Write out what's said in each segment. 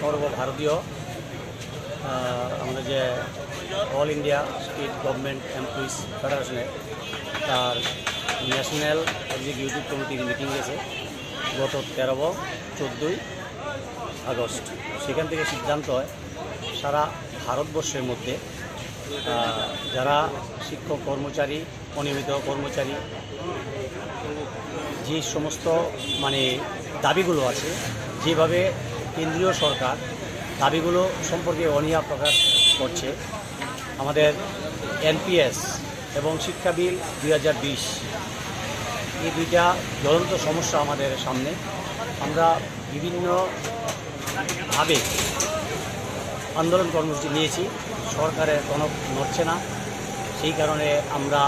সর্বভারতীয় আমাদের যে all India state government employees ফেডারেশনের, তার ন্যাশনাল এক্সিকিউটিভ কমিটির মিটিং গেছে গত তেরো চোদ্দোই আগস্ট। সেখান থেকে সিদ্ধান্ত হয়, সারা ভারতবর্ষের মধ্যে যারা শিক্ষক কর্মচারী, অনিয়মিত কর্মচারী, যে সমস্ত মানে দাবিগুলো আছে, যেভাবে কেন্দ্রীয় সরকার দাবিগুলো সম্পর্কে অনীহা প্রকাশ করছে। আমাদের এনপিএস এবং শিক্ষা বিল দুই হাজার বিশ, এই দুইটা জ্বলন্ত সমস্যা আমাদের সামনে। আমরা বিভিন্নভাবে আন্দোলন কর্মসূচি নিয়েছি, সরকারের কোনো নড়ছে না। সেই কারণে আমরা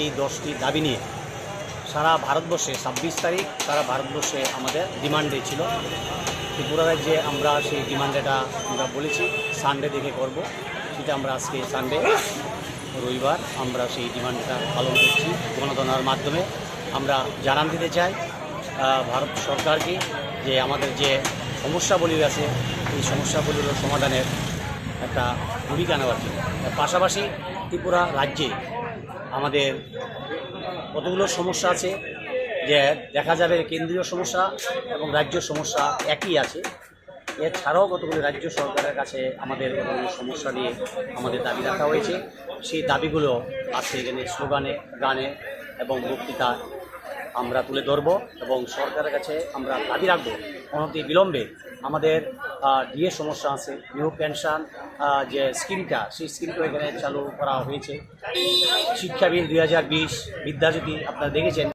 এই দশটি দাবি নিয়ে সারা ভারতবর্ষে ছাব্বিশ তারিখ, সারা ভারতবর্ষে আমাদের ডিমান্ডে ছিল। ত্রিপুরা রাজ্যে আমরা সেই ডিমান্ডেটা আমরা বলেছি সানডে দেখে করব। সেটা আমরা আজকে সানডে রবিবার আমরা সেই ডিমান্ডটা পালন করছি গণতনার মাধ্যমে। আমরা জানান দিতে চাই ভারত সরকারকে যে আমাদের যে সমস্যাবলী আছে, এই সমস্যাগুলির সমাধানের একটা ভূমিকা নেওয়ার জন্য। পাশাপাশি ত্রিপুরা রাজ্যে আমাদের কতগুলো সমস্যা আছে যে দেখা যাবে কেন্দ্রীয় সমস্যা এবং রাজ্য সমস্যা একই আছে। এছাড়াও কতগুলো রাজ্য সরকারের কাছে আমাদের সমস্যা নিয়ে আমাদের দাবি রাখা হয়েছে। সেই দাবিগুলো আজকে এখানে স্লোগানে, গানে এবং বক্তৃতা আমরা তুলে ধরব এবং সরকারের কাছে আমরা দাবি রাখব। অনতি বিলম্বে আমাদের ডিএ সমস্যা আছে, নিউ পেনশন যে স্কিমটা, সেই স্কিমটা এখানে চালু করা হয়েছে। শিক্ষা বিল দুই হাজার বিশ, বিদ্যাজ্যোতি, আপনারা দেখেছেন।